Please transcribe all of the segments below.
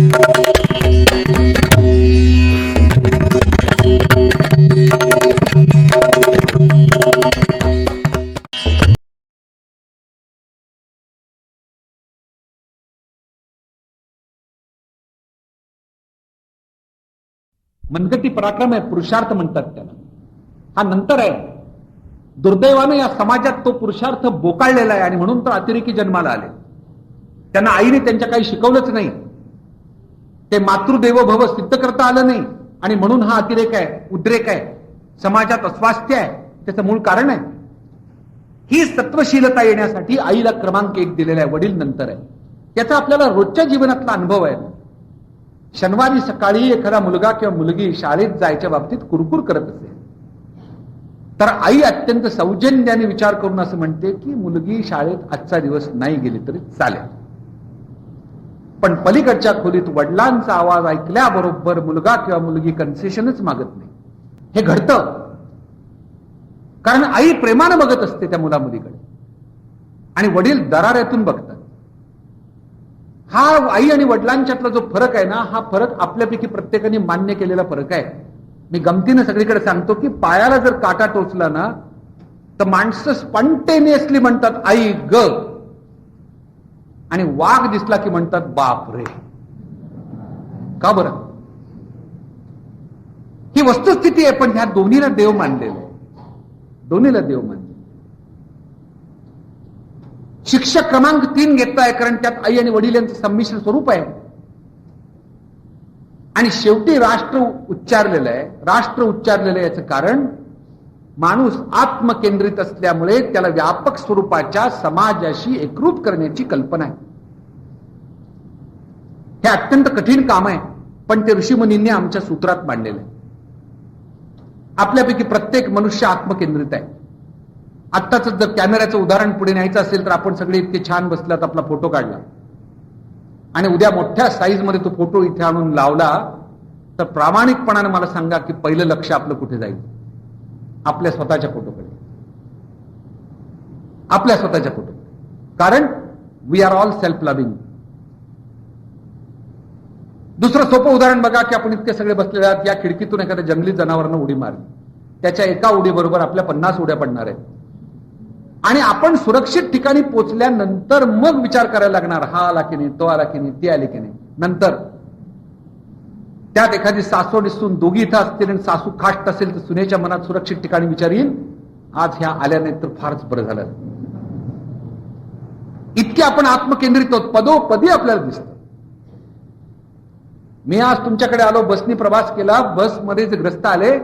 मनगटी पराक्रम आहे पुरुषार्थ म्हणतात त्याला. हा नंतर आहे. दुर्दैवानं या समाजात तो पुरुषार्थ बोकाळलेला आहे आणि म्हणून तर अतिरेकी जन्माला आले. त्यांना आईने त्यांच्या काही शिकवलंच नाही. ते मातृदेव भव सिद्ध करता आलं नाही. आणि म्हणून हा अतिरेक आहे उद्रेक आहे. समाजात अस्वास्थ्य आहे. त्याचं मूळ कारण आहे. ही सत्वशीलता येण्यासाठी आईला क्रमांक एक दिलेला आहे वडील नंतर आहे. त्याचा आपल्याला रोजच्या जीवनातला अनुभव आहे. शनिवारी सकाळी एखादा मुलगा किंवा मुलगी शाळेत जायच्या बाबतीत कुरकुर करत असे. तर आई अत्यंत सौजन्याने विचार करून असं म्हणते की मुलगी शाळेत आजचा दिवस नाही गेली तरी चालेल. पण पलीकडच्या खोलीत वडिलांचा आवाज ऐकल्याबरोबर मुलगा किंवा मुलगी कन्सेशनच मागत नाही. हे घडतं. कारण आई प्रेमानं बघत असते त्या मुला मुलीकडे आणि वडील दराऱ्यातून बघतात. हा आई आणि वडिलांच्यातला जो फरक आहे ना हा फरक आपल्यापैकी प्रत्येकाने मान्य केलेला फरक आहे. मी गमतीनं सगळीकडे सांगतो की पायाला जर काटा टोचला ना तर माणसं स्पॉन्टेनियसली म्हणतात आई ग. आणि वाघ दिसला की म्हणतात बाप रे. का बरं? ही वस्तुस्थिती आहे पण ह्या दोन्हीला देव मानलेलं आहे. दोन्हीला देव मानले शिक्षक क्रमांक तीन घेतलाय कारण त्यात आई आणि वडील यांचं संमिश्र स्वरूप आहे. आणि शेवटी राष्ट्र उच्चारलेलं आहे. राष्ट्र उच्चारलेलं आहे याचं कारण माणूस आत्मकेंद्रित असल्यामुळे त्याला व्यापक स्वरूपाच्या समाजाशी एकरूप करण्याची कल्पना आहे. हे अत्यंत कठीण काम आहे पण ते ऋषीमुनींनी आमच्या सूत्रात मांडलेलं आहे. आपल्यापैकी प्रत्येक मनुष्य आत्मकेंद्रित आहे. आत्ताच जर कॅमेऱ्याचं उदाहरण पुढे न्यायचं असेल तर आपण सगळे इतके छान बसल्यात आपला फोटो काढला. आणि उद्या मोठ्या साईजमध्ये तो फोटो इथे आणून लावला तर प्रामाणिकपणाने मला सांगा की पहिलं लक्ष आपलं कुठे जाईल? आपल्या स्वतःच्या फोटोकडे आपल्या स्वतःच्या फोटो कारण we are all self loving दुसरं सोपं उदाहरण बघा की आपण इतके सगळे बसलेले आहात या खिडकीतून एखाद्या जंगली जनावरांना उडी मारली. त्याच्या एका उडीबरोबर आपल्या पन्नास उड्या पडणार आहेत. आणि आपण सुरक्षित ठिकाणी पोचल्यानंतर मग विचार करायला लागणार हा आला की नाही तो आला की नाही ती आली की नाही. नंतर त्यात एखादी सासू दिसून दोघी इथं असतील आणि सासू खाष्ट असेल तर सुनेच्या मनात सुरक्षित ठिकाणी विचार येईल आज ह्या आल्या नाहीत तर फारच बरं झालं. इतके आपण आत्मकेंद्रित आहोत पदोपदी आपल्याला दिसत. मी आज तुमच्याकडे आलो बसनी प्रवास केला बसमध्ये जे ग्रस्त आले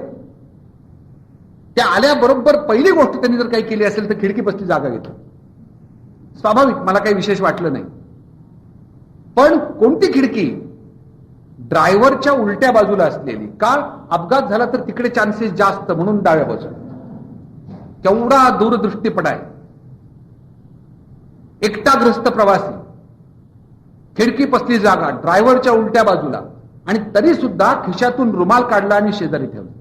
त्या आल्याबरोबर पहिली गोष्ट त्यांनी जर काही केली असेल तर खिडकी बसली जागा घेतली. स्वाभाविक मला काही विशेष वाटलं नाही. पण कोणती खिडकी? ड्रायव्हरच्या उलट्या बाजूला असलेली. का अपघात झाला तर तिकडे चान्सेस जास्त म्हणून डाव्या बाजूला. केवढा दूरदृष्टीपणा आहे. एकटाग्रस्त प्रवासी. खिडकी पसली जागा ड्रायव्हरच्या उलट्या बाजूला. आणि तरी सुद्धा खिशातून रुमाल काढला आणि शेजारी ठेवला.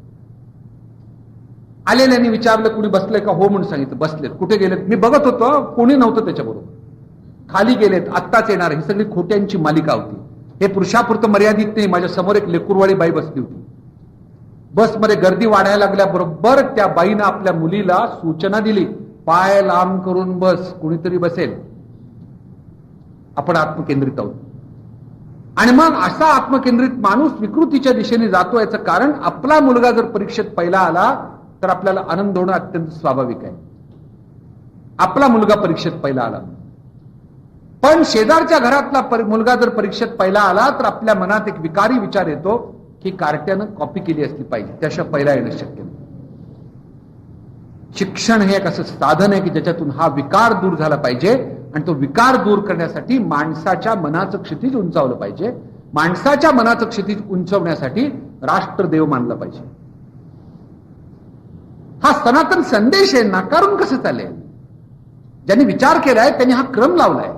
आलेल्याने विचारलं कुणी बसलंय का? हो म्हणून सांगितलं बसलेत. कुठे गेलेत? मी बघत होतो. कोणी नव्हतं त्याच्याबरोबर. खाली गेलेत. आत्ताच येणार ही सगळी खोट्यांची मालिका होती. हे पुरुषापुरतं मर्यादित नाही. माझ्यासमोर एक लेकुरवाडी बाई बसली होती. बसमध्ये गर्दी वाढायला लागल्याबरोबर त्या बाईनं आपल्या मुलीला सूचना दिली पाय लांब करून बस कुणीतरी बसेल. आपण आत्मकेंद्रित आहोत. आणि मग असा आत्मकेंद्रित माणूस विकृतीच्या दिशेने जातो याचं कारण आपला मुलगा जर परीक्षेत पहिला आला तर आपल्याला आनंद होणं अत्यंत स्वाभाविक आहे. आपला मुलगा परीक्षेत पहिला आला. पण शेजारच्या घरातला मुलगा जर परीक्षेत पहिला आला तर आपल्या मनात एक विकारी विचार येतो की कार्ट्यानं कॉपी केली असली पाहिजे. त्याशिवाय पहिला येणं शक्य नाही. शिक्षण हे एक असं साधन आहे की ज्याच्यातून हा विकार दूर झाला पाहिजे आणि तो विकार दूर करण्यासाठी माणसाच्या मनाचं क्षितिज उंचावलं पाहिजे. माणसाच्या मनाचं क्षितिज उंचवण्यासाठी राष्ट्रदेव मानलं पाहिजे. हा सनातन संदेश आहे नाकारून कसं चालेल? ज्यांनी विचार केलाय त्यांनी हा क्रम लावलाय.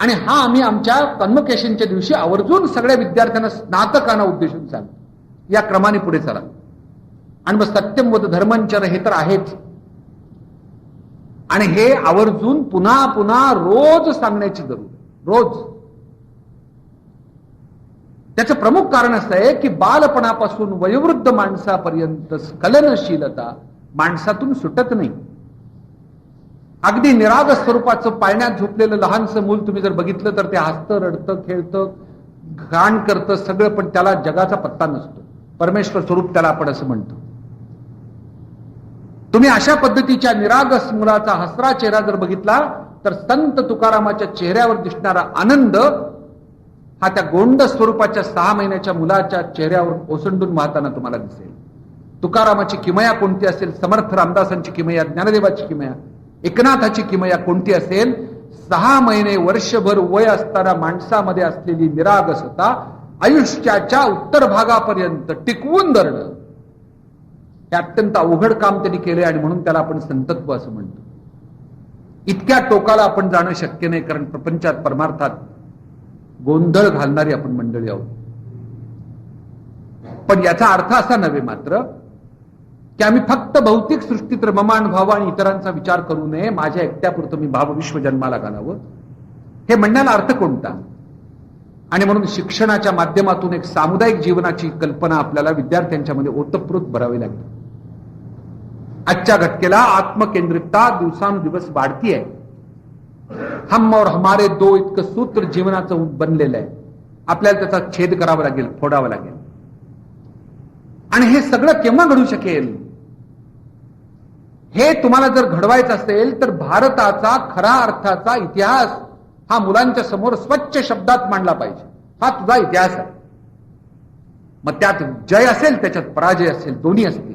आणि हा आम्ही आमच्या कन्वकेशनच्या दिवशी आवर्जून सगळ्या विद्यार्थ्यांना स्नातकांना उद्देशून सांगतो या क्रमाने पुढे चला. आणि मग सत्यम वद हे तर आहेच. आणि हे आवर्जून पुन्हा पुन्हा रोज सांगण्याची जरूर रोज. त्याचं प्रमुख कारण असं आहे की बालपणापासून वयोवृद्ध माणसापर्यंत स्खलनशीलता माणसातून सुटत नाही. अगदी निराग स्वरूपाचं पाळण्यात झोपलेलं लहानसं मूल तुम्ही जर बघितलं तर ते हसतं रडतं खेळतं घाण करतं सगळं पण त्याला जगाचा पत्ता नसतो. परमेश्वर स्वरूप त्याला आपण असं म्हणतो. तुम्ही अशा पद्धतीच्या निरागस मुलाचा हसरा चेहरा जर बघितला तर संत तुकारामाच्या चेहऱ्यावर दिसणारा आनंद हा त्या गोंड स्वरूपाच्या सहा महिन्याच्या मुलाच्या चेहऱ्यावर ओसंडून वाहताना तुम्हाला दिसेल. तुकारामाची किमया कोणती असेल? समर्थ रामदासांची किमया ज्ञानदेवाची किमया? एकनाथाची किमया कोणती असेल? सहा महिने वर्षभर वय असताना माणसामध्ये असलेली निरागसता आयुष्याच्या उत्तर भागापर्यंत टिकवून धरणं. हे अत्यंत अवघड काम त्यांनी केले आणि म्हणून त्याला आपण संतत्व असं म्हणतो. इतक्या टोकाला आपण जाणं शक्य नाही कारण प्रपंचात परमार्थात गोंधळ घालणारी आपण मंडळी आहोत. पण याचा अर्थ असा नव्हे मात्र की आम्ही फक्त भौतिक सृष्टीत रममाण व्हावं आणि इतरांचा विचार करू नये माझ्या एकट्यापुरतं मी भावविश्व जन्माला घालावं? हे म्हणण्याला अर्थ कोणता? आणि म्हणून शिक्षणाच्या माध्यमातून एक सामुदायिक जीवनाची कल्पना आपल्याला विद्यार्थ्यांच्या मध्ये ओतप्रोत भरावी लागली आजच्या घटकेला आत्मकेंद्रितता दिवसानुदिवस वाढती आहे हम और हमारे दो इतकं सूत्र जीवनाचं बनलेलं आहे. आपल्याला त्याचा छेद करावा लागेल फोडावा लागेल. आणि हे सगळं केव्हा घडू शकेल? हे तुम्हाला जर घडवायचं असेल तर भारताचा खरा अर्थाचा इतिहास हा मुलांच्या समोर स्वच्छ शब्दात मांडला पाहिजे. हा तुझा इतिहास आहे. मग त्यात जय असेल त्याच्यात पराजय असेल दोन्ही असतील.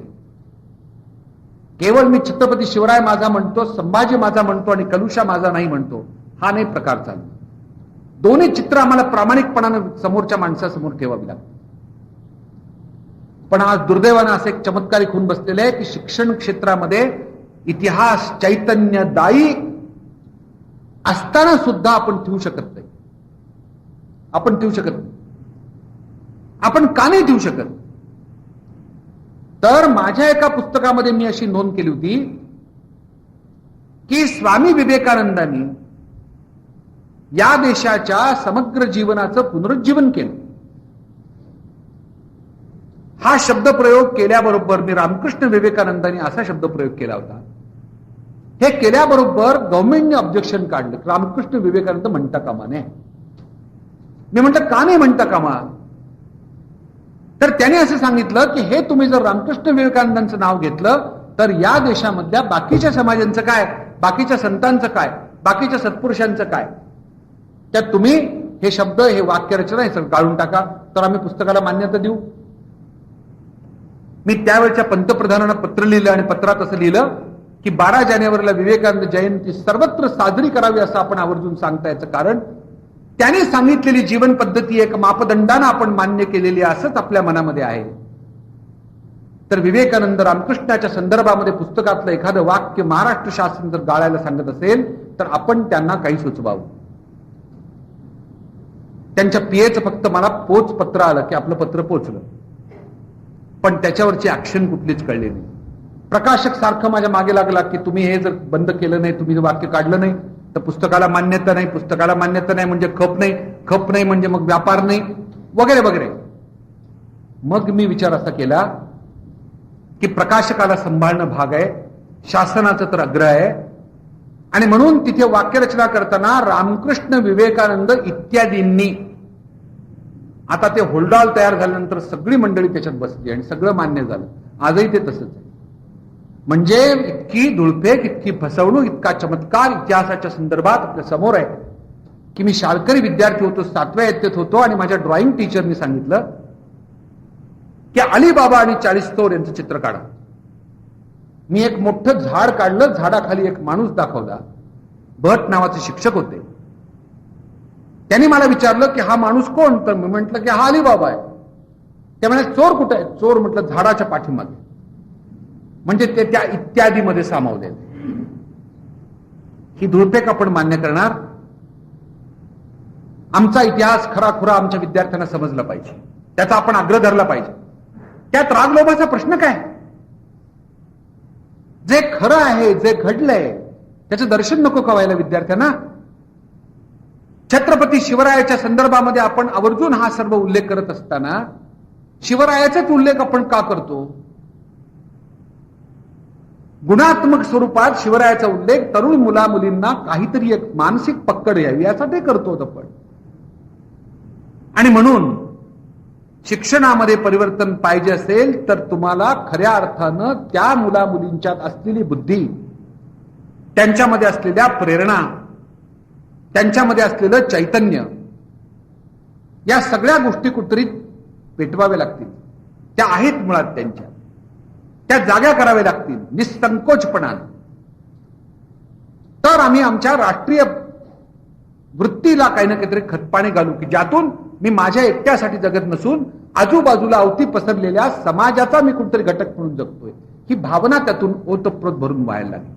केवळ मी छत्रपती शिवराय माझा म्हणतो संभाजी माझा म्हणतो आणि कलुषा माझा नाही म्हणतो हा नाही प्रकार चालू. दोन्ही चित्र आम्हाला प्रामाणिकपणानं समोरच्या माणसासमोर ठेवावी लागतात. पण आज दुर्दैवानं असे एक चमत्कारिक होऊन बसलेले आहे की शिक्षण क्षेत्रामध्ये इतिहास चैतन्यदायी असताना सुद्धा आपण ठेवू शकत नाही. आपण ठेवू शकत नाही. आपण का नाही ठेवू शकत? तर माझ्या एका पुस्तकामध्ये मी अशी नोंद केली होती की स्वामी विवेकानंदांनी या देशाच्या समग्र जीवनाचं पुनरुज्जीवन केलं. हा शब्दप्रयोग केल्याबरोबर मी रामकृष्ण विवेकानंदांनी असा शब्दप्रयोग केला होता. हे केल्याबरोबर गव्हर्नमेंटने ऑब्जेक्शन काढलं. रामकृष्ण विवेकानंद म्हणता कामा नये मी म्हटलं का नाही म्हणता कामा तर त्याने असं सांगितलं की हे तुम्ही जर रामकृष्ण विवेकानंदांचं नाव घेतलं तर या देशामधल्या बाकीच्या समाजांचं काय? बाकीच्या संतांचं काय? बाकीच्या सत्पुरुषांचं काय? त्यात तुम्ही हे शब्द हे वाक्यरचना हे सगळं काढून टाका. तर आम्ही पुस्तकाला मान्यता देऊ. मी त्यावेळच्या पंतप्रधानांना पत्र लिहिलं आणि पत्रात असं लिहिलं की बारा जानेवारीला विवेकानंद जयंती सर्वत्र साजरी करावी असं आपण आवर्जून सांगता याचं कारण त्याने सांगितलेली जीवन पद्धती एक मापदंडानं आपण मान्य केलेली असंच आपल्या मनामध्ये आहे. तर विवेकानंद रामकृष्णाच्या संदर्भामध्ये पुस्तकातलं एखादं वाक्य महाराष्ट्र शासन जर गाळायला सांगत असेल तर आपण त्यांना काही सुचवावं. त्यांच्या पियेचं फक्त मला पोच पत्र आलं की आपलं पत्र पोचलं. पण त्याच्यावरची ऍक्शन कुठलीच कळली नाही. प्रकाशक सारखं माझ्या मागे लागला की तुम्ही हे जर बंद केलं नाही तुम्ही वाक्य काढलं नाही तर पुस्तकाला मान्यता नाही पुस्तकाला मान्यता नाही म्हणजे खप नाही खप नाही म्हणजे मग व्यापार नाही वगैरे वगैरे. मग मी विचार असा केला की प्रकाशकाला सांभाळणं भाग आहे शासनाचं तर अग्र आहे. आणि म्हणून तिथे वाक्यरचना करताना रामकृष्ण विवेकानंद इत्यादींनी आता ते होल्डॉल तयार झाल्यानंतर सगळी मंडळी त्याच्यात बसली आणि सगळं मान्य झालं. आजही ते तसंच आहे. म्हणजे इतकी धुळफेक इतकी फसवणूक इतका चमत्कार इतिहासाच्या संदर्भात आपल्यासमोर आहे. की मी शाळकरी विद्यार्थी होतो सातव्या इयत्तेत होतो आणि माझ्या ड्रॉइंग टीचरनी सांगितलं की अलीबाबा आणि चाळीस तोर यांचं चित्र काढा. मी एक मोठं झाड काढलं झाडाखाली एक माणूस दाखवला. भट नावाचे शिक्षक होते. त्यांनी मला विचारलं की हा माणूस कोण? तर मी म्हंटल की हा अलीबाबा आहे. त्यामुळे म्हणाले चोर कुठे आहे? चोर म्हटलं झाडाच्या पाठीमागे. म्हणजे ते त्या इत्यादीमध्ये सामावले ही धुळपेक आपण मान्य करणार. आमचा इतिहास खरा खुरा आमच्या विद्यार्थ्यांना समजला पाहिजे. त्याचा आपण आग्रह धरला पाहिजे. त्यात रागलोभाचा प्रश्न काय? जे खरं आहे जे घडलंय त्याचं दर्शन नको कवायला विद्यार्थ्यांना. छत्रपती शिवरायाच्या संदर्भामध्ये आपण आवर्जून हा सर्व उल्लेख करत असताना शिवरायाचाच उल्लेख आपण का करतो? गुणात्मक स्वरूपात शिवरायाचा उल्लेख तरुण मुला मुलींना काहीतरी एक मानसिक पक्कड यावी यासाठी करतो आपण आणि म्हणून शिक्षणामध्ये परिवर्तन पाहिजे असेल तर तुम्हाला खऱ्या अर्थानं त्या मुला मुलींच्यात असलेली बुद्धी त्यांच्यामध्ये असलेल्या प्रेरणा त्यांच्यामध्ये असलेलं चैतन्य या सगळ्या गोष्टी कुठतरी पेटवाव्या लागतील. त्या आहेत मुळात त्यांच्या. त्या जाग्या कराव्या लागतील निसंकोचपणाने. तर आम्ही आमच्या राष्ट्रीय वृत्तीला काही ना काहीतरी खतपाणी घालू की ज्यातून मी माझ्या एकट्यासाठी जगत नसून आजूबाजूला अवती पसरलेल्या समाजाचा मी कुठतरी घटक म्हणून जगतोय. ही भावना त्यातून ओतप्रोत भरून व्हायला लागली.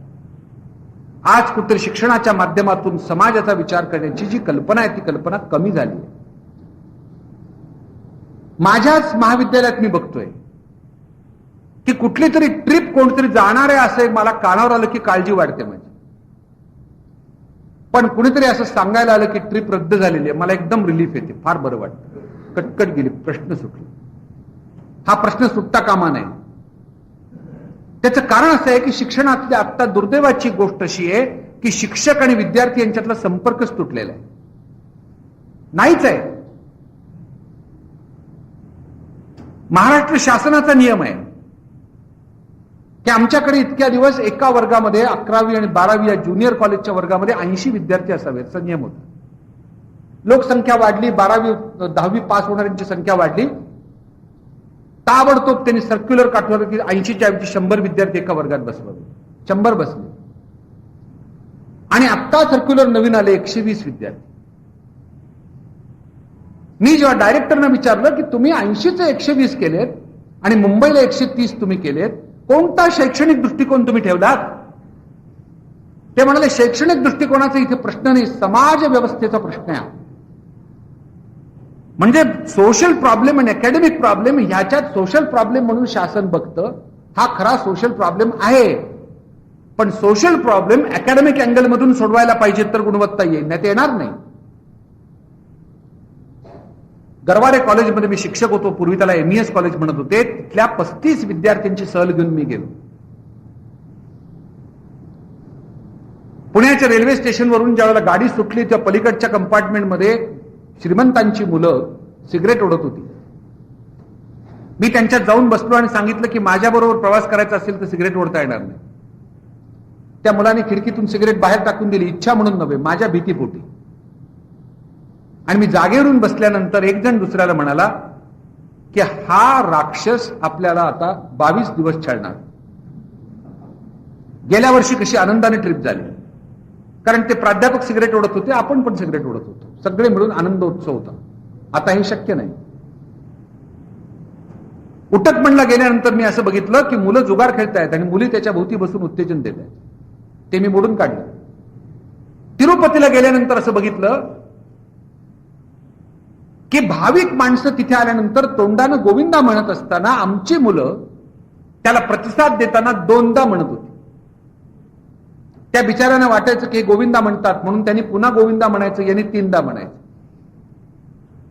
आज कुठतरी शिक्षणाच्या माध्यमातून समाजाचा विचार करण्याची जी कल्पना आहे ती कल्पना कमी झाली आहे. माझ्याच महाविद्यालयात मी बघतोय. की कुठली तरी ट्रिप कोणतरी जाणार आहे असं मला कानावर आलं की काळजी वाटते म्हणजे पण कुणीतरी असं सांगायला आलं की ट्रिप रद्द झालेली आहे. मला एकदम रिलीफ येते. फार बरं वाटतं. कटकट गेली. प्रश्न सुटले. हा प्रश्न सुटता कामा नये. त्याचं कारण असं आहे की शिक्षणातली आत्ता दुर्दैवाची गोष्ट अशी आहे की शिक्षक आणि विद्यार्थी यांच्यातला संपर्कच तुटलेला आहे. नाहीच आहे. महाराष्ट्र शासनाचा नियम आहे. की आमच्याकडे इतक्या दिवस एका वर्गामध्ये अकरावी आणि बारावी या ज्युनियर कॉलेजच्या वर्गामध्ये ऐंशी विद्यार्थी असावेत नियम होता. लोकसंख्या वाढली बारावी दहावी पास होणाऱ्यांची संख्या वाढली. ताबडतोब त्यांनी सर्क्युलर काठवलं की ऐंशीच्या ऐवजी शंभर विद्यार्थी एका वर्गात बसवावे. शंभर बसले. आणि आत्ता सर्क्युलर नवीन आले एकशे वीस विद्यार्थी. मी जेव्हा डायरेक्टरना विचारलं की तुम्ही ऐंशीचे एकशे वीस केलेत आणि मुंबईला एकशे तीस तुम्ही केलेत कोणता शैक्षणिक दृष्टिकोन तुम्ही ठेवलात? ते म्हणाले शैक्षणिक दृष्टिकोनाचा इथे प्रश्न नाही समाज व्यवस्थेचा प्रश्न आहे. म्हणजे सोशल प्रॉब्लेम आणि अकॅडमिक प्रॉब्लेम ह्याच्यात सोशल प्रॉब्लेम म्हणून शासन बघतं हा खरा सोशल प्रॉब्लेम आहे. पण सोशल प्रॉब्लेम अकॅडमिक अँगल मधून सोडवायला पाहिजे तर गुणवत्ता येईल नाही ते येणार नाही. गरवारे कॉलेजमध्ये मी शिक्षक होतो. पूर्वी त्याला एमईएस कॉलेज म्हणत होते. तिथल्या पस्तीस विद्यार्थ्यांची सहल घेऊन मी गेलो. पुण्याच्या रेल्वे स्टेशनवरून ज्यावेळेला गाडी सुटली त्या पलीकडच्या कंपार्टमेंटमध्ये श्रीमंतांची मुलं सिगरेट ओढत होती. मी त्यांच्यात जाऊन बसलो आणि सांगितलं की माझ्याबरोबर प्रवास करायचा असेल तर सिगरेट ओढता येणार नाही. त्या मुलाने खिडकीतून सिगरेट बाहेर टाकून दिली. इच्छा म्हणून नव्हे माझ्या भीतीपोटी. आणि मी जागेवरून बसल्यानंतर एक जण दुसऱ्याला म्हणाला की हा राक्षस आपल्याला आता बावीस दिवस छळणार. गेल्या वर्षी कशी आनंदाने ट्रिप झाली. कारण ते प्राध्यापक सिगरेट ओढत होते आपण पण सिगरेट ओढत होतो. सगळे मिळून आनंद उत्सव होता. आता हे शक्य नाही. उटक म्हणला गेल्यानंतर मी असं बघितलं की मुलं जुगार खेळतायत आणि मुली त्याच्या भोवती बसून उत्तेजन देत आहेत. ते मी मोडून काढलं. तिरुपतीला गेल्यानंतर असं बघितलं की भाविक माणसं तिथे आल्यानंतर तोंडानं गोविंदा म्हणत असताना आमची मुलं त्याला प्रतिसाद देताना दोनदा म्हणत होती. त्या बिचाऱ्यांना वाटायचं की गोविंदा म्हणतात म्हणून त्यांनी पुन्हा गोविंदा म्हणायचं यांनी तीनदा म्हणायचं.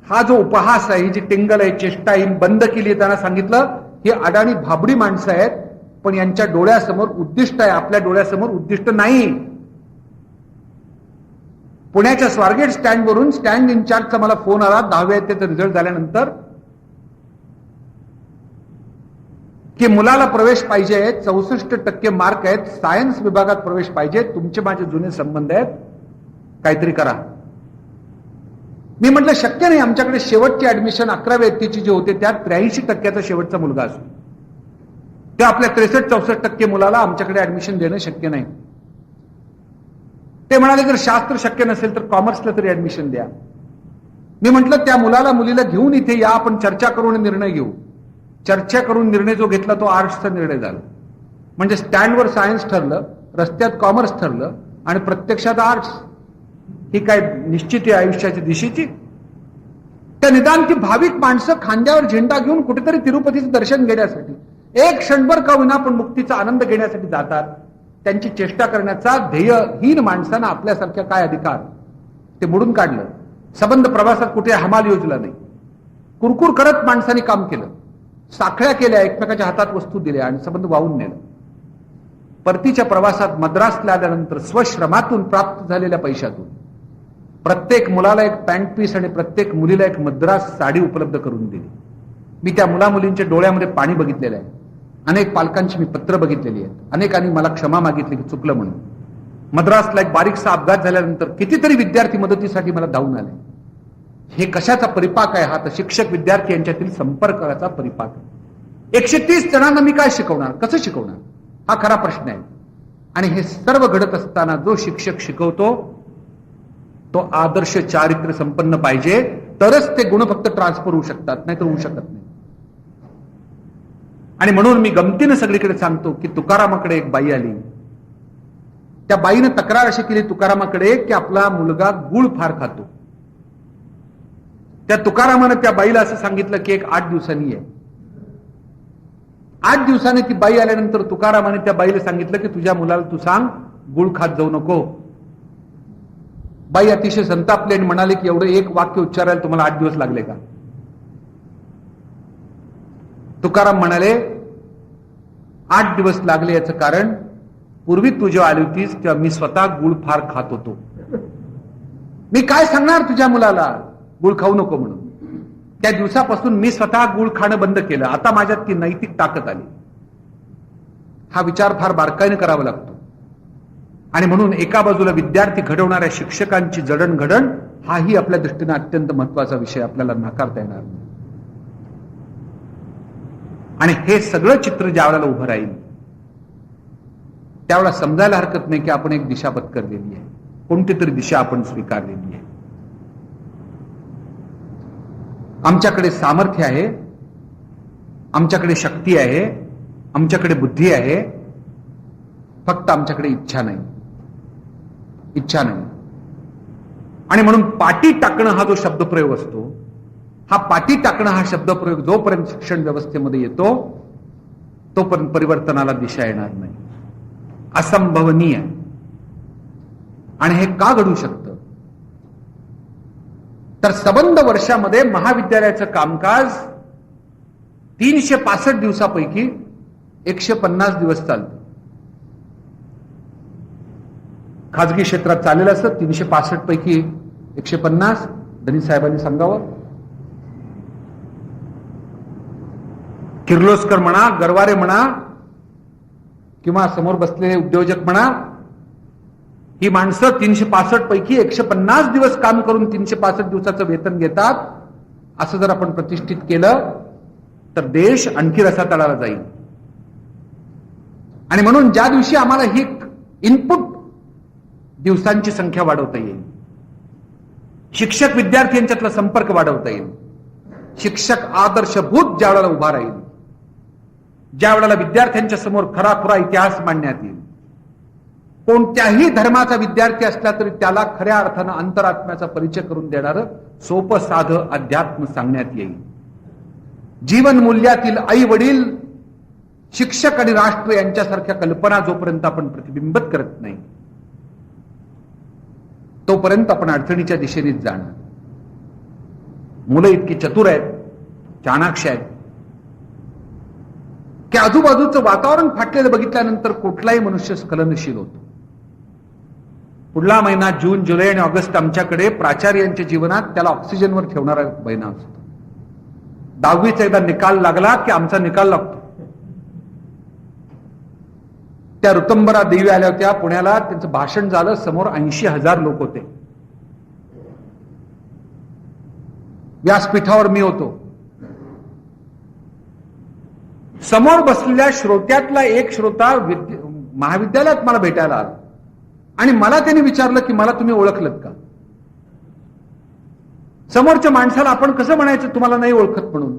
हा जो उपहास आहे ही जी टिंगल आहे चेष्टा ही बंद केली त्यांना सांगितलं ही अडाणी भाबडी माणसं आहेत पण यांच्या डोळ्यासमोर उद्दिष्ट आहे आपल्या डोळ्यासमोर उद्दिष्ट नाही. पुण्याच्या स्वारगेट स्टँडवरून स्टँड इन्चार्जचा मला फोन आला. दहाव्या त्याचा रिझल्ट झाल्यानंतर की मुलाला प्रवेश पाहिजे आहेत चौसष्ट टक्के मार्क आहेत सायन्स विभागात प्रवेश पाहिजे तुमचे माझे जुने संबंध आहेत काहीतरी करा. मी म्हटलं शक्य नाही आमच्याकडे शेवटची ऍडमिशन अकराव्या व्यक्तीची जी होते त्यात त्र्याऐंशी टक्क्याचा शेवटचा मुलगा असतो. त्या आपल्या त्रेसष्ट चौसष्ट टक्के मुलाला आमच्याकडे ऍडमिशन देणं शक्य नाही. ते म्हणाले जर शास्त्र शक्य नसेल तर कॉमर्सला तरी ऍडमिशन द्या. मी म्हंटल त्या मुलाला मुलीला घेऊन इथे या आपण चर्चा करून निर्णय घेऊ. चर्चा करून निर्णय जो घेतला तो आर्ट्सचा निर्णय झाला. म्हणजे स्टँडवर सायन्स ठरलं रस्त्यात कॉमर्स ठरलं आणि प्रत्यक्षात आर्ट्स. ही काय निश्चित आहे आयुष्याच्या दिशेची? त्या निदान ती भाविक माणसं खांद्यावर झेंडा घेऊन कुठेतरी तिरुपतीचं दर्शन घेण्यासाठी एक क्षणभर का विना पण मुक्तीचा आनंद घेण्यासाठी जातात. त्यांची चेष्टा करण्याचा ध्येयहीन माणसानं आपल्यासारख्या काय अधिकार? ते मोडून काढलं. संबंध प्रवासात कुठे हमाल योजला नाही. कुरकुर करत माणसाने काम केलं. साखळ्या केल्या एकमेकाच्या हातात वस्तू दिल्या आणि संबंध वाहून नेलं. परतीच्या प्रवासात मद्रासला आल्यानंतर स्वश्रमातून प्राप्त झालेल्या पैशातून प्रत्येक मुलाला एक पॅन्ट पीस आणि प्रत्येक मुलीला एक मद्रास साडी उपलब्ध करून दिली. मी त्या मुला मुलींच्या डोळ्यामध्ये पाणी बघितलेलं आहे. अनेक पालकांची मी पत्र बघितलेली आहेत. अनेकांनी मला क्षमा मागितली की चुकलं म्हणून. मद्रासला एक बारीकसा अपघात झाल्यानंतर कितीतरी विद्यार्थी मदतीसाठी मला धावून आले. हे कशाचा परिपाक आहे? हा तर शिक्षक विद्यार्थी यांच्यातील संपर्काचा परिपाक आहे. एकशे तीस जणांना मी काय शिकवणार? कसं शिकवणार? हा खरा प्रश्न आहे. आणि हे सर्व घडत असताना जो शिक्षक शिकवतो तो आदर्श चारित्र्य संपन्न पाहिजे. तरच ते गुण फक्त ट्रान्सफर होऊ शकतात नाहीतर होऊ शकत नाही. आणि म्हणून मी गमतीनं सगळीकडे सांगतो की तुकारामाकडे एक बाई आली. त्या बाईनं तक्रार अशी केली तुकारामाकडे की आपला मुलगा गुळ फार खातो. त्या तुकारामानं त्या बाईला असं सांगितलं की एक आठ दिवसांनी आहे आठ दिवसाने ती बाई आल्यानंतर तुकारामाने त्या बाईला सांगितलं की तुझ्या मुलाला तू सांग गुळ खात जाऊ नको. बाई अतिशय संतापली आणि म्हणाले की एवढं एक वाक्य उच्चारायला तुम्हाला आठ दिवस लागले का? तुकाराम म्हणाले आठ दिवस लागले याचं कारण पूर्वी तू जेव्हा आली होतीस तेव्हा मी स्वतः गुळ फार खात होतो. मी काय सांगणार तुझ्या मुलाला? गुळ खाऊ नको म्हणून. त्या दिवसापासून मी स्वतः गुळ खाणं बंद केलं. आता माझ्यात ती नैतिक ताकद आली. हा विचार फार बारकाईने करावा लागतो. आणि म्हणून एका बाजूला विद्यार्थी घडवणाऱ्या शिक्षकांची जडणघडण हाही आपल्या दृष्टीने अत्यंत महत्त्वाचा विषय. आपल्याला नाकारता येणार नाही. आणि हे सगळं चित्र ज्या वेळेला उभं राहील त्यावेळेला समजायला हरकत नाही की आपण एक दिशा पत्करलेली आहे. कोणती तरी दिशा आपण स्वीकारलेली आहे. आमच्याकडे सामर्थ्य आहे आमच्याकडे शक्ती आहे आमच्याकडे बुद्धी आहे फक्त आमच्याकडे इच्छा नाही. इच्छा नाही. आणि म्हणून पाठी टाकणं हा जो शब्दप्रयोग असतो हा पाठी टाकणं हा शब्दप्रयोग जोपर्यंत शिक्षण व्यवस्थेमध्ये येतो तोपर्यंत परिवर्तनाला दिशा येणार नाही. असंभवनीय. आणि हे का घडू शकतं? तर सबंध वर्षामध्ये महाविद्यालयाचं कामकाज तीनशे पासष्ट दिवसापैकी एकशे पन्नास दिवस चालतं. खाजगी क्षेत्रात चाललेलं असतं तीनशे पासष्ट पैकी एकशे पन्नास धनी साहेबांनी सांगावं. किर्लोस्कर म्हणा गरवारे म्हणा किंवा समोर बसलेले उद्योजक म्हणा ही माणसं तीनशे पासष्ट पैकी एकशे पन्नास दिवस काम करून तीनशे पासष्ट दिवसाचं वेतन घेतात असं जर आपण प्रतिष्ठित केलं तर देश आणखी रसातळाला जाईल. आणि म्हणून ज्या दिवशी आम्हाला ही इनपुट दिवसांची संख्या वाढवता येईल शिक्षक विद्यार्थी यांच्यातला संपर्क वाढवता येईल शिक्षक आदर्शभूत ज्या वेळेला उभा राहील ज्या वेळेला विद्यार्थ्यांच्या समोर खराखुरा इतिहास मांडण्यात येईल. कोणत्याही धर्माचा विद्यार्थी असला तरी त्याला खऱ्या अर्थानं अंतरात्म्याचा परिचय करून देणारं सोपं साधं अध्यात्म सांगण्यात येईल. जीवन मूल्यातील आई वडील शिक्षक आणि राष्ट्र यांच्यासारख्या कल्पना जोपर्यंत आपण प्रतिबिंबित करत नाही तोपर्यंत आपण अडचणीच्या दिशेनेच जाणार. मुलं इतकी चतुर आहेत चाणाक्ष आहेत. की आजूबाजूचं वातावरण फाटलेलं बघितल्यानंतर कुठलाही मनुष्य स्खलनशील होतो. पुढला महिना जून जुलै आणि ऑगस्ट आमच्याकडे प्राचार्यांच्या जीवनात त्याला ऑक्सिजनवर ठेवणारा महिना असतो. दहावीचा एकदा निकाल लागला की आमचा निकाल लागतो. त्या ऋतंबरा देवी आल्या होत्या पुण्याला त्यांचं भाषण झालं समोर ऐंशी हजार लोक होते. व्यासपीठावर मी होतो. समोर बसलेल्या श्रोत्यातला एक श्रोता महाविद्यालयात मला भेटायला आला. आणि मला त्यांनी विचारलं की मला तुम्ही ओळखलत का? समोरच्या माणसाला आपण कसं म्हणायचं तुम्हाला नाही ओळखत म्हणून?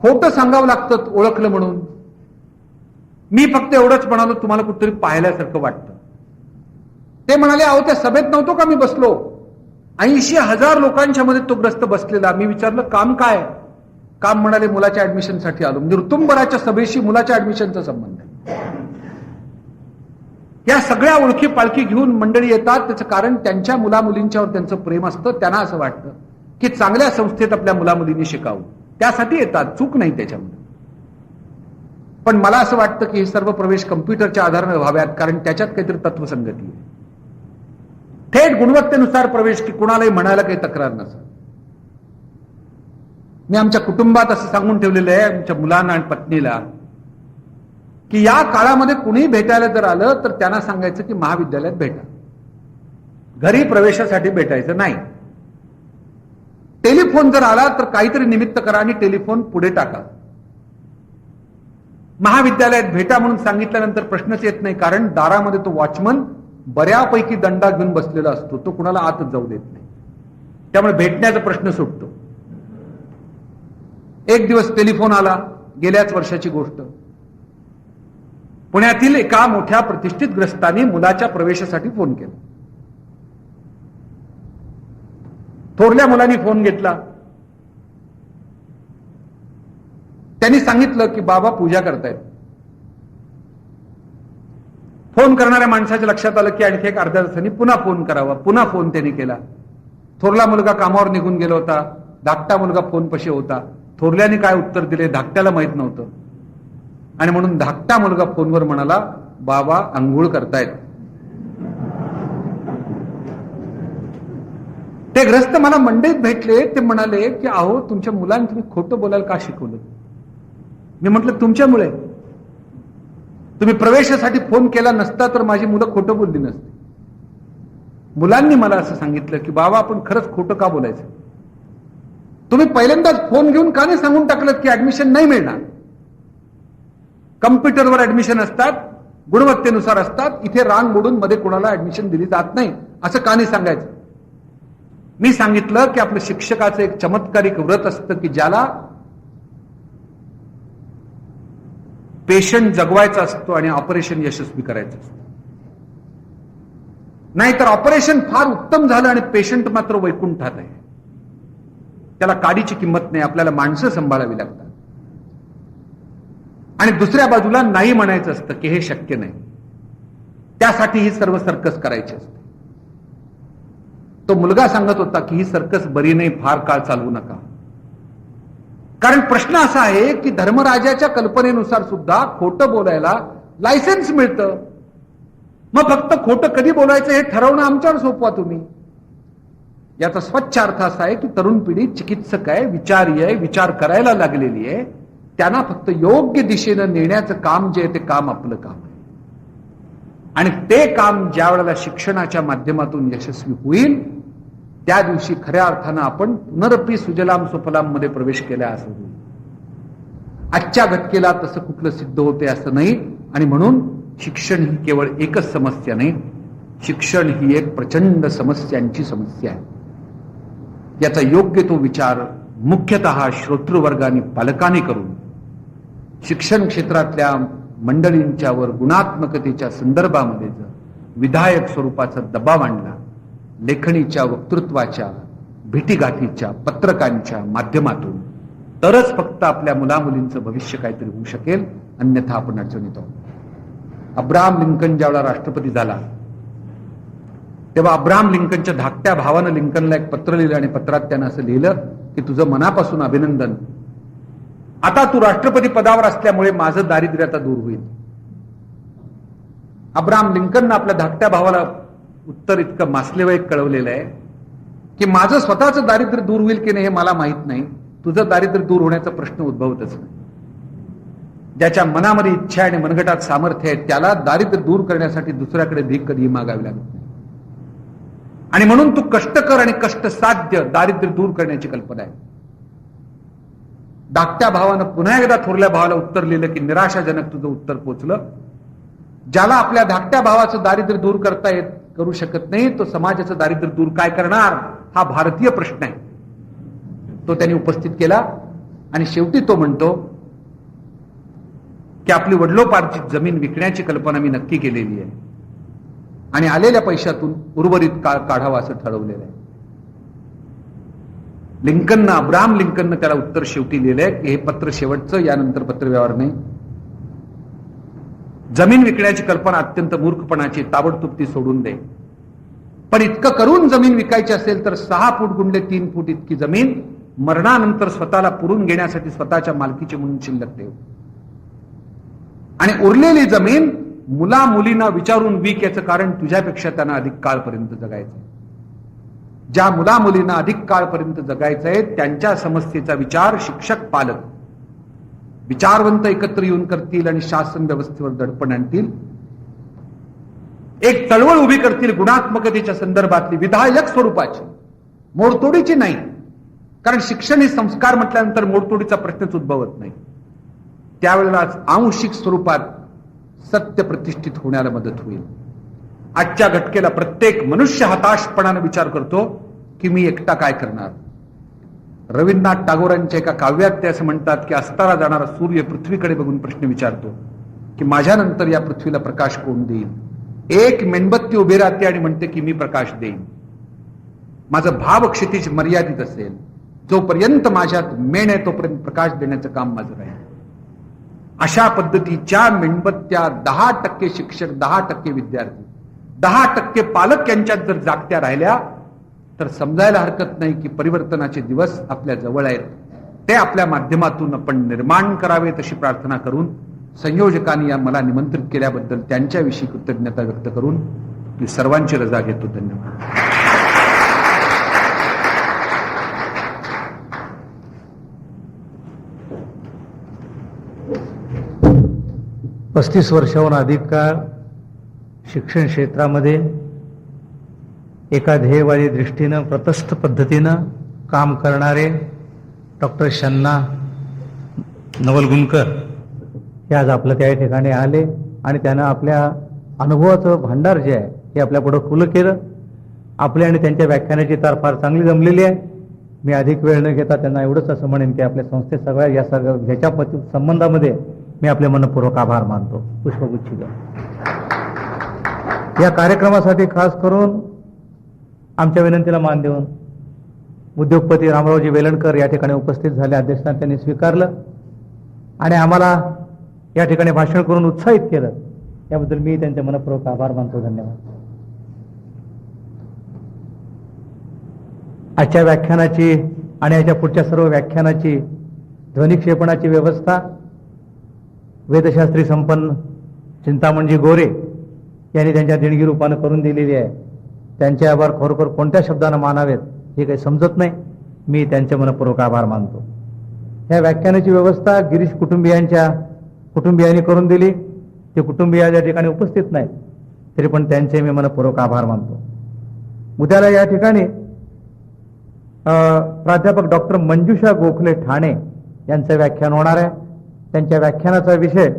खोटं सांगावं लागतं ओळखलं म्हणून. मी फक्त एवढंच म्हणालो तुम्हाला कुठतरी पाहिल्यासारखं वाटतं. ते म्हणाले अहो त्या सभेत नव्हतो का मी बसलो? ऐंशी हजार लोकांच्या मध्ये तो ग्रस्त बसलेला. मी विचारलं काम काय? काम म्हणाले मुलाच्या ऍडमिशनसाठी आलो. म्हणजे ऋतुंबराच्या सभेशी मुलाच्या ऍडमिशनचा संबंध आहे. या सगळ्या ओळखी पालखी घेऊन मंडळी येतात. त्याचं कारण त्यांच्या मुला मुलींच्यावर त्यांचं प्रेम असतं. त्यांना असं वाटतं की चांगल्या संस्थेत आपल्या मुला मुलींनी शिकावं. त्यासाठी येतात. चूक नाही त्याच्यामध्ये. पण मला असं वाटतं की हे सर्व प्रवेश कम्प्युटरच्या आधाराने व्हाव्यात कारण त्याच्यात काहीतरी तत्वसंगती आहे. थेट गुणवत्तेनुसार प्रवेश की कुणालाही म्हणायला काही तक्रार नसत. मी आमच्या कुटुंबात असं सांगून ठेवलेलं आहे आमच्या मुलांना आणि पत्नीला की या काळामध्ये कुणीही भेटायला जर आलं तर त्यांना सांगायचं की महाविद्यालयात भेटा. घरी प्रवेशासाठी भेटायचं नाही. टेलिफोन जर आला तर काहीतरी निमित्त करा आणि टेलिफोन पुढे टाका. महाविद्यालयात भेटा म्हणून सांगितल्यानंतर प्रश्नच येत नाही कारण दारामध्ये तो वॉचमन बऱ्यापैकी दंडा घेऊन बसलेला असतो. तो कुणाला आतच जाऊ देत नाही. त्यामुळे भेटण्याचा प्रश्न सुटतो. एक दिवस टेलिफोन आला गेल्याच वर्षाची गोष्ट. पुण्यातील एका मोठ्या प्रतिष्ठित ग्रस्तानी मुलाच्या प्रवेशासाठी फोन केला. थोरल्या मुलांनी फोन घेतला. त्यांनी सांगितलं की बाबा पूजा करतायत. फोन करणाऱ्या माणसाच्या लक्षात आलं की आणखी एक अर्ध्या तासांनी पुन्हा फोन करावा. पुन्हा फोन त्यांनी केला. थोरला मुलगा कामावर निघून गेला होता. धाकटा मुलगा फोन पशी होता. थोरल्याने काय उत्तर दिले? धाकट्याला माहीत नव्हतं. आणि म्हणून धाकटा मुलगा फोनवर म्हणाला बाबा आंघोळ करतायत. ते ग्रस्त मला मंडईत भेटले ते म्हणाले की अहो तुमच्या मुलांनी तुम्ही खोटं बोलायला का शिकवलं? मी म्हटलं तुमच्यामुळे. तुम्ही प्रवेशासाठी फोन केला नसता तर माझी मुलं खोटं बोलली नसती. मुलांनी मला असं सांगितलं की बाबा आपण खरंच खोटं का बोलायचं? तुम्ही पहिल्यांदाच फोन घेऊन का नाही सांगून टाकलं की ऍडमिशन नाही मिळणार? कम्प्युटरवर ऍडमिशन असतात गुणवत्तेनुसार असतात इथे रांग मोडून मध्ये कोणाला ऍडमिशन दिली जात नाही असं का नाही सांगायचं? मी सांगितलं की आपलं शिक्षकाचं एक चमत्कारिक व्रत असतं की ज्याला पेशंट जगवायचा असतो आणि ऑपरेशन यशस्वी करायचं असतं. नाहीतर ऑपरेशन फार उत्तम झालं आणि पेशंट मात्र वैकुंठात आहे. त्याला काडीची किंमत नाही आपल्याला माणसं सांभाळावी लागतात. आणि दुसऱ्या बाजूला नाही म्हणायचं असतं की हे शक्य नाही. त्यासाठी ही सर्व सर्कस करायची असते. तो मुलगा सांगत होता की ही सर्कस बरी नाही फार काळ चालवू नका. कारण प्रश्न असा आहे की धर्मराजाच्या कल्पनेनुसार सुद्धा खोटं बोलायला लायसन्स मिळतं. मग फक्त खोटं कधी बोलायचं हे ठरवणं आमच्यावर सोपवा तुम्ही. याचा स्वच्छ अर्थ असा आहे की तरुण पिढी चिकित्सक आहे विचारी आहे विचार करायला लागलेली आहे. त्यांना फक्त योग्य दिशेनं नेण्याचं काम जे आहे ते काम आपलं काम आहे. आणि ते काम ज्या वेळेला शिक्षणाच्या माध्यमातून यशस्वी होईल त्या दिवशी खऱ्या अर्थानं आपण पुनरपी सुजलाम सुफलाममध्ये प्रवेश केला असं होईल. आजच्या घटकेला तसं कुठलं सिद्ध होते असं नाही. आणि म्हणून शिक्षण ही केवळ एकच समस्या नाही. शिक्षण ही एक प्रचंड समस्यांची समस्या आहे. याचा योग्य तो विचार मुख्यतः श्रोतृवर्गाने पालकाने करून शिक्षण क्षेत्रातल्या मंडळींच्या वर गुणात्मकतेच्या संदर्भामध्ये जर विधायक स्वरूपाचा दबाव आणला लेखणीच्या वक्तृत्वाच्या भेटीगाठीच्या पत्रकांच्या माध्यमातून तरच फक्त आपल्या मुलामुलींचं भविष्य काहीतरी होऊ शकेल अन्यथा आपण अडचणीत आहोत. अब्राहम लिंकन ज्यावेळा राष्ट्रपती झाला तेव्हा अब्राहम लिंकनच्या धाकट्या भावानं लिंकनला एक पत्र लिहिलं आणि पत्रात त्यानं असं लिहिलं की तुझं मनापासून अभिनंदन. आता तू राष्ट्रपती पदावर असल्यामुळे माझं दारिद्र्य आता दूर होईल. अब्राहम लिंकननं आपल्या धाकट्या भावाला उत्तर इतकं मासलेवाईक कळवलेलं आहे की माझं स्वतःचं दारिद्र्य दूर होईल की नाही हे मला माहीत नाही. तुझं दारिद्र्य दूर होण्याचा प्रश्न उद्भवतच नाही. ज्याच्या मनामध्ये इच्छा आणि मनगटात सामर्थ्य आहे त्याला दारिद्र्य दूर करण्यासाठी दुसऱ्याकडे भीक कधीही मागावी लागत नाही. आणि म्हणून तू कष्ट कर आणि कष्ट साध्य दारिद्र्य दूर करण्याची कल्पना आहे. धाकट्या भावानं पुन्हा एकदा थोरल्या भावाला उत्तर लिहिलं की निराशाजनक तुझं उत्तर पोचलं. ज्याला आपल्या धाकट्या भावाचं दारिद्र्य दूर करता येत करू शकत नाही तो समाजाचं दारिद्र्य दूर काय करणार? हा भारतीय प्रश्न आहे. तो त्यांनी उपस्थित केला आणि शेवटी तो म्हणतो की आपली वडलोपारची जमीन विकण्याची कल्पना मी नक्की केलेली आहे. आणि आलेल्या पैशातून उर्वरित काळ काढावा असं ठरवलेलं आहे. लिंकननं अब्राम लिंकननं त्याला उत्तर शेवटी लिहिलंय की हे पत्र शेवटचं यानंतर पत्रव्यवहार नाही. जमीन विकण्याची कल्पना अत्यंत मूर्खपणाची ताबडतोब ती सोडून दे. पण इतकं करून जमीन विकायची असेल तर सहा फूट गुंडे तीन फूट इतकी जमीन मरणानंतर स्वतःला पुरून घेण्यासाठी स्वतःच्या मालकीची म्हणून शिल्लक ठेव. आणि उरलेली जमीन मुला मुलींना विचारून विक याचं कारण तुझ्यापेक्षा त्यांना अधिक काळपर्यंत जगायचं ज्या मुला मुलींना अधिक काळपर्यंत जगायचंय त्यांच्या समस्येचा विचार शिक्षक पालक विचारवंत एकत्र येऊन करतील आणि शासन व्यवस्थेवर दडपण आणतील. एक चळवळ उभी करतील गुणात्मकतेच्या संदर्भातली विधायक स्वरूपाची. मोडतोडीची नाही. कारण शिक्षण हे संस्कार म्हटल्यानंतर मोडतोडीचा प्रश्नच उद्भवत नाही. त्यावेळेलाच आंशिक स्वरूपात सत्य प्रतिष्ठित होण्याला मदत होईल. आजच्या घटकेला प्रत्येक मनुष्य हताशपणाने विचार करतो की मी एकटा काय करणार? रवींद्रनाथ टागोरांच्या एका काव्यात ते असं म्हणतात की अस्ताला जाणारा सूर्य पृथ्वीकडे बघून प्रश्न विचारतो की माझ्यानंतर या पृथ्वीला प्रकाश कोण देईल? एक मेणबत्ती उभी राहते आणि म्हणते की मी प्रकाश देईन. माझं भाव क्षितिज मर्यादित असेल. जोपर्यंत माझ्यात मेण आहे तोपर्यंत प्रकाश देण्याचं काम माझं राहील. अशा पद्धतीच्या मेणबत्त्या दहा टक्के शिक्षक दहा टक्के विद्यार्थी दहा टक्के पालक यांच्यात जर जागत्या राहिल्या तर समजायला हरकत नाही की परिवर्तनाचे दिवस आपल्या जवळ आहेत. ते आपल्या माध्यमातून आपण निर्माण करावे तशी प्रार्थना करून संयोजकांनी या मला निमंत्रित केल्याबद्दल त्यांच्याविषयी कृतज्ञता व्यक्त करून मी सर्वांची रजा घेतो. धन्यवाद. पस्तीस वर्षाहून अधिक काळ शिक्षण क्षेत्रामध्ये एका ध्येयवादी दृष्टीनं प्रतस्थ पद्धतीनं काम करणारे डॉक्टर शन्ना नवलगुणकर हे आज आपलं त्या ठिकाणी आले आणि त्यानं आपल्या अनुभवाचं भांडार जे आहे हे आपल्यापुढं खुलं केलं. आपल्या आणि त्यांच्या व्याख्यानाची तार फार चांगली जमलेली आहे. मी अधिक वेळ न घेता त्यांना एवढंच असं म्हणेन की आपल्या संस्थेत सगळ्या या सगळ्या ह्याच्या संबंधामध्ये मी आपले मनपूर्वक आभार मानतो. पुष्पगुच्छ या कार्यक्रमासाठी खास करून आमच्या विनंतीला मान देऊन उद्योगपती रामरावजी वेलणकर या ठिकाणी उपस्थित झाले अध्यक्षांना त्यांनी स्वीकारलं आणि आम्हाला या ठिकाणी भाषण करून उत्साहित केलं. याबद्दल मी त्यांचे मनपूर्वक आभार मानतो. धन्यवाद. आजच्या व्याख्यानाची आणि याच्या पुढच्या सर्व व्याख्यानाची ध्वनिक्षेपणाची व्यवस्था वेदशास्त्री संपन्न चिंतामणजी गोरे यांनी त्यांच्या देणगी रूपानं करून दिलेली आहे. त्यांचे आभार खरोखर कोणत्या शब्दानं मानावेत हे काही समजत नाही. मी त्यांचे मनपूर्वक आभार मानतो. ह्या व्याख्यानाची व्यवस्था गिरीश कुटुंबियांच्या कुटुंबियांनी करून दिली. ते कुटुंबीय या ठिकाणी उपस्थित नाहीत तरी पण त्यांचे मी मनपूर्वक आभार मानतो. उद्याला या ठिकाणी प्राध्यापक डॉक्टर मंजुषा गोखले ठाणे यांचं व्याख्यान होणार आहे. त्यांच्या व्याख्यानाचा विषय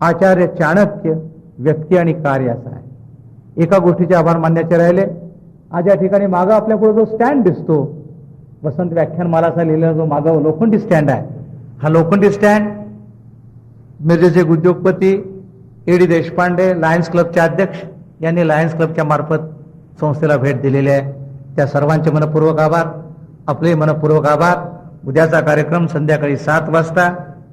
आचार्य चाणक्य व्यक्ती आणि कार्य असा आहे. एका गोष्टीचे आभार मानण्याचे राहिले. आज या ठिकाणी मागं आपल्यापुढे जो स्टँड दिसतो वसंत व्याख्यान मला असा लिहिलेला जो मागं लोखंडी स्टँड आहे. हा लोखंडी स्टँड मिरजेचे उद्योगपती ए डी देशपांडे लायन्स क्लबचे अध्यक्ष यांनी लायन्स क्लबच्या मार्फत संस्थेला भेट दिलेली आहे. त्या सर्वांचे मनपूर्वक आभार. आपले मनपूर्वक आभार. उद्याचा कार्यक्रम संध्याकाळी सात वाजता.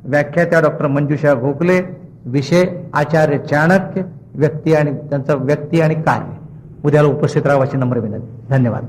व्याख्यात्या डॉक्टर मंजुषा गोखले विषय आचार्य चाणक्य व्यक्ती आणि त्यांचा व्यक्ती आणि कार्य. उद्याला उपस्थित राहावाची नम्र विनंती. धन्यवाद.